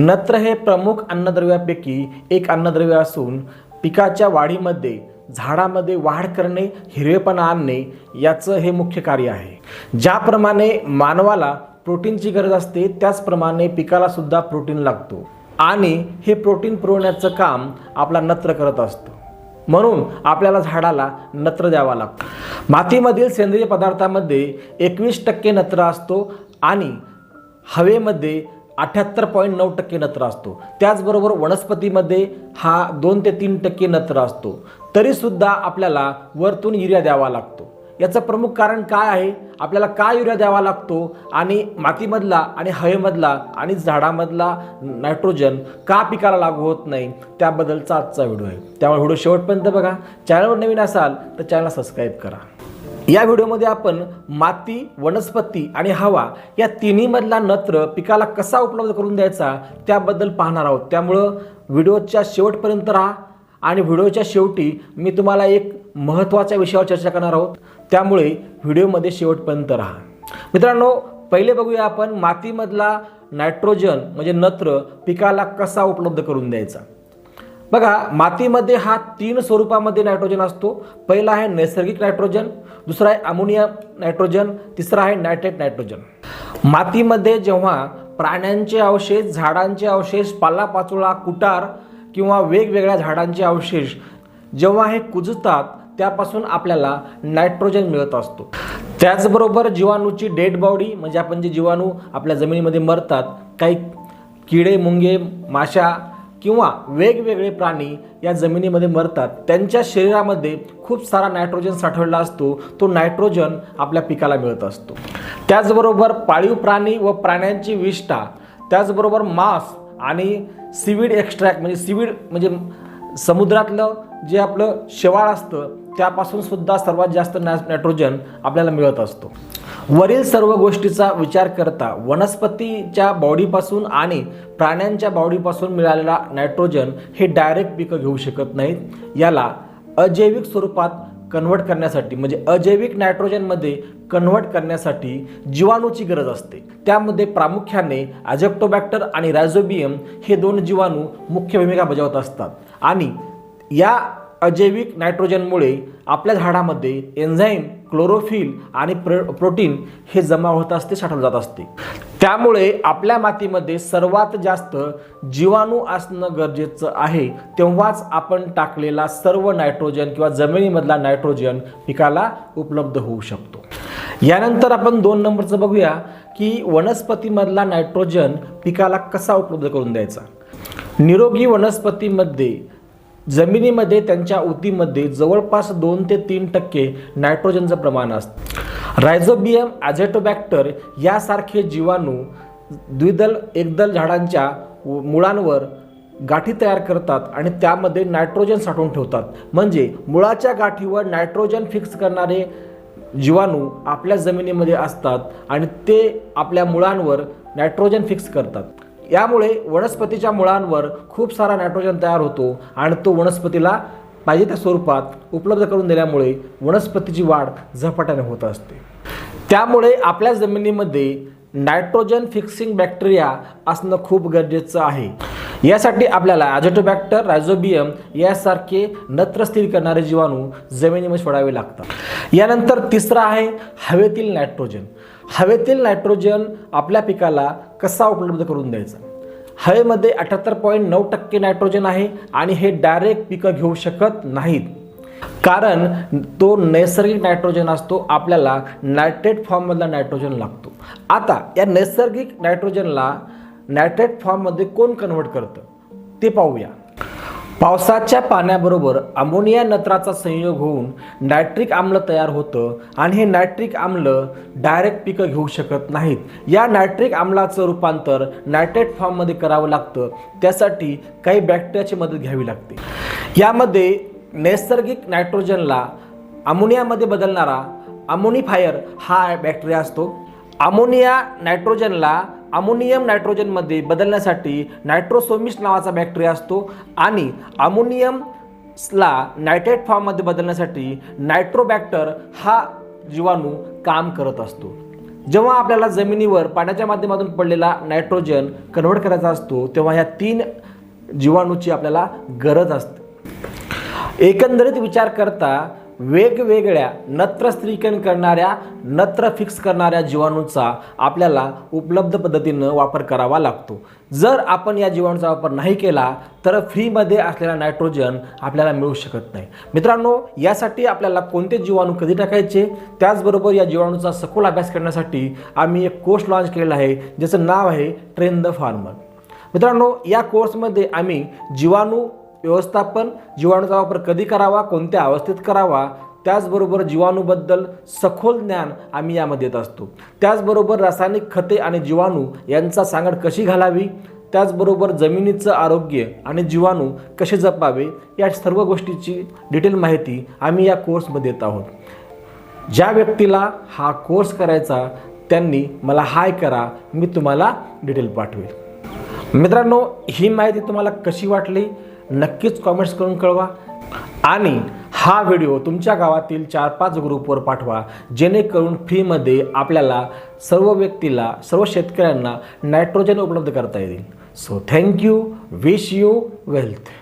नत्र हे प्रमुख अन्नद्रव्यापैकी एक अन्नद्रव्य असून पिकाच्या वाढीमध्ये झाडामध्ये वाढ करणे हिरवेपणा आणणे याचं हे मुख्य कार्य आहे. ज्याप्रमाणे मानवाला प्रोटीनची गरज असते त्याचप्रमाणे पिकाला सुद्धा प्रोटीन लागतो. आणि हे प्रोटीन पुरवण्याचं काम आपला नत्र करत असतो. म्हणून आपल्याला झाडाला नत्र द्यावा लागतो. मातीमधील सेंद्रिय पदार्थामध्ये एकवीस टक्के नत्र असतो आणि हवेमध्ये अठ्याहत्तर पॉईंट नऊ टक्के नत्र असतो. त्याचबरोबर वनस्पतीमध्ये हा दोन ते तीन टक्के नत्र असतो. तरीसुद्धा आपल्याला वरतून युरिया द्यावा लागतो. याचं प्रमुख कारण काय आहे? आपल्याला का युरिया द्यावा लागतो? आणि मातीमधला आणि हवेमधला आणि झाडामधला नायट्रोजन का पिकाला लागू होत नाही? त्याबद्दलचा आजचा व्हिडिओ आहे. त्यामुळे व्हिडिओ शेवटपर्यंत बघा. चॅनलवर नवीन असाल तर चॅनलला सबस्क्राईब करा. या व्हिडिओमध्ये आपण माती वनस्पती आणि हवा या तिन्हीमधला नत्र पिकाला कसा उपलब्ध करून द्यायचा त्याबद्दल पाहणार आहोत. त्यामुळं व्हिडिओच्या शेवटपर्यंत राहा आणि व्हिडिओच्या शेवटी मी तुम्हाला एक महत्त्वाच्या विषयावर चर्चा करणार आहोत. त्यामुळे व्हिडिओमध्ये शेवटपर्यंत राहा. मित्रांनो पहिले बघूया आपण मातीमधला नायट्रोजन म्हणजे नत्र पिकाला कसा उपलब्ध करून द्यायचा? बघा मातीमध्ये हा तीन स्वरूपामध्ये नायट्रोजन असतो. पहिला आहे नैसर्गिक नायट्रोजन दुसरा आहे अमोनिया नायट्रोजन तिसरा आहे नायट्रेट नायट्रोजन मातीमध्ये जेव्हा प्राण्यांचे अवशेष झाडांचे अवशेष पालापाचोळा कुटार किंवा वेगवेगळ्या झाडांचे अवशेष जेव्हा हे कुजतात त्यापासून आपल्याला नायट्रोजन मिळत असतो. त्याचबरोबर जीवाणूची डेड बॉडी म्हणजे आपण जे जीवाणू आपल्या जमिनीमध्ये मरतात काही किडे मुंगे माशा किंवा वेगवेगळे प्राणी या जमिनीमध्ये मरतात. त्यांच्या शरीरामध्ये खूप सारा नायट्रोजन साठवलेला असतो. तो नायट्रोजन आपल्या पिकाला मिळत असतो. त्याचबरोबर पाळीव प्राणी व प्राण्यांची विष्ठा त्याचबरोबर मांस आणि सीवीड एक्स्ट्रॅक्ट म्हणजे सीवीड म्हणजे समुद्रातलं जे आपलं शेवाळ असतं त्यापासून सुद्धा सर्वात जास्त नॅ नायट्रोजन आपल्याला मिळत असतो. वरील सर्व गोष्टीचा विचार करता वनस्पतीच्या बॉडीपासून आणि प्राण्यांच्या बॉडीपासून मिळालेला नायट्रोजन हे डायरेक्ट पिकं घेऊ शकत नाहीत. याला अजैविक स्वरूपात कन्व्हर्ट करण्यासाठी म्हणजे अजैविक नायट्रोजनमध्ये कन्व्हर्ट करण्यासाठी जीवाणूची गरज असते. त्यामध्ये प्रामुख्याने अजेप्टोबॅक्टर आणि रायझोबियम हे दोन जीवाणू मुख्य भूमिका बजावत असतात. आणि या अजैविक नायट्रोजनमुळे आपल्या झाडामध्ये एन्झाईम क्लोरोफिल आणि प्र प्रोटीन हे जमा होत असते साठवलं जात असते. त्यामुळे आपल्या मातीमध्ये सर्वात जास्त जीवाणू असणं गरजेचं आहे. तेव्हाच आपण टाकलेला सर्व नायट्रोजन किंवा जमिनीमधला नायट्रोजन पिकाला उपलब्ध होऊ शकतो. यानंतर आपण दोन नंबरचं बघूया की वनस्पतीमधला नायट्रोजन पिकाला कसा उपलब्ध करून द्यायचा? निरोगी वनस्पतीमध्ये जमिनीमध्ये त्यांच्या उतीमध्ये जवळपास दोन ते तीन टक्के नायट्रोजनचं प्रमाण असतं. रायझोबियम ॲझेटोबॅक्टर यासारखे जीवाणू द्विदल एकदल झाडांच्या मुळांवर गाठी तयार करतात आणि त्यामध्ये नायट्रोजन साठवून ठेवतात. म्हणजे मुळाच्या गाठीवर नायट्रोजन फिक्स करणारे जीवाणू आपल्या जमिनीमध्ये असतात आणि ते आपल्या मुळांवर नायट्रोजन फिक्स करतात. यामुळे वनस्पतीच्या मुळांवर खूप सारा नायट्रोजन तयार होतो आणि तो वनस्पतीला पाहिजे त्या स्वरूपात उपलब्ध करून दिल्यामुळे वनस्पतीची वाढ झपाट्याने होत असते. त्यामुळे आपल्या जमिनीमध्ये नायट्रोजन फिक्सिंग बॅक्टेरिया असणं खूप गरजेचं आहे. यासाठी आपल्याला ॲझोटोबॅक्टर रायझोबियम यासारखे नत्र स्थिर करणारे जीवाणू जमिनीमध्ये सोडावे लागतात. यानंतर तिसरा आहे हवेतील नायट्रोजन हवेतील नायट्रोजन आपल्या पिकाला कसा उपलब्ध करून द्यायचा? हवेमध्ये अठ्याहत्तर पॉईंट नऊ टक्के नायट्रोजन आहे आणि हे डायरेक्ट पिकं घेऊ शकत नाहीत. कारण तो नैसर्गिक नायट्रोजन असतो आपल्याला नायट्रेट फॉर्ममधला नायट्रोजन लागतो. आता या नैसर्गिक नायट्रोजनला नायट्रेट फॉर्ममध्ये कोण कन्व्हर्ट करतं? ते पाहूया. पावसाच्या पाण्याबरोबर अमोनिया नत्राचा संयोग होऊन नायट्रिक आम्ल तयार होतं आणि हे नायट्रिक आम्ल डायरेक्ट पिकं घेऊ शकत नाहीत. या नायट्रिक आम्लाचं रूपांतर नायट्रेट फॉर्ममध्ये करावं लागतं. त्यासाठी काही बॅक्टेरियाची मदत घ्यावी लागते. यामध्ये नैसर्गिक नायट्रोजनला अमोनियामध्ये बदलणारा अमोनिफायर हा बॅक्टेरिया असतो. अमोनिया नायट्रोजनला अमोनियम नायट्रोजनमध्ये बदलण्यासाठी नायट्रोसोमिस नावाचा बॅक्टेरिया असतो आणि अमोनियमला नायट्रेट फॉर्ममध्ये बदलण्यासाठी नायट्रोबॅक्टर हा जीवाणू काम करत असतो. जेव्हा आपल्याला जमिनीवर पाण्याच्या माध्यमातून पडलेला नायट्रोजन कन्व्हर्ट करायचा असतो तेव्हा ह्या तीन जीवाणूची आपल्याला गरज असते. एकंदरीत विचार करता वेगवेगळ्या नत्र स्त्रीकरण करणाऱ्या नत्र फिक्स करणाऱ्या जीवाणूचा आपल्याला उपलब्ध पद्धतीनं वापर करावा लागतो. जर आपण या जीवाणूचा वापर नाही केला तर फ्रीमध्ये असलेला नायट्रोजन आपल्याला मिळू शकत नाही. मित्रांनो यासाठी आपल्याला कोणते जीवाणू कधी टाकायचे? त्याचबरोबर या जीवाणूचा सखोल अभ्यास करण्यासाठी आम्ही एक कोर्स लॉन्च केलेला आहे ज्याचं नाव आहे ट्रेन द फार्मर मित्रांनो या कोर्समध्ये आम्ही जीवाणू व्यवस्थापन जीवाणूचा वापर कधी करावा कोणत्या अवस्थेत करावा त्याचबरोबर जीवाणूबद्दल सखोल ज्ञान आम्ही यामध्ये देत असतो. त्याचबरोबर रासायनिक खते आणि जीवाणू यांचा सांगड कशी घालावी त्याचबरोबर जमिनीचं आरोग्य आणि जीवाणू कसे जपावे या सर्व गोष्टीची डिटेल माहिती आम्ही या कोर्समध्ये देत आहोत. ज्या व्यक्तीला हा कोर्स करायचा त्यांनी मला हाय करा मी तुम्हाला डिटेल पाठवेल. मित्रांनो ही माहिती तुम्हाला कशी वाटली? नक्कीच कॉमेंट्स करून कळवा. आणि हा व्हिडिओ तुमच्या गावातील चार पाच ग्रुपवर पाठवा. जेणेकरून फ्रीमध्ये आपल्याला सर्व व्यक्तीला सर्व शेतकऱ्यांना नायट्रोजन उपलब्ध करता येईल. So thank you wish you wealth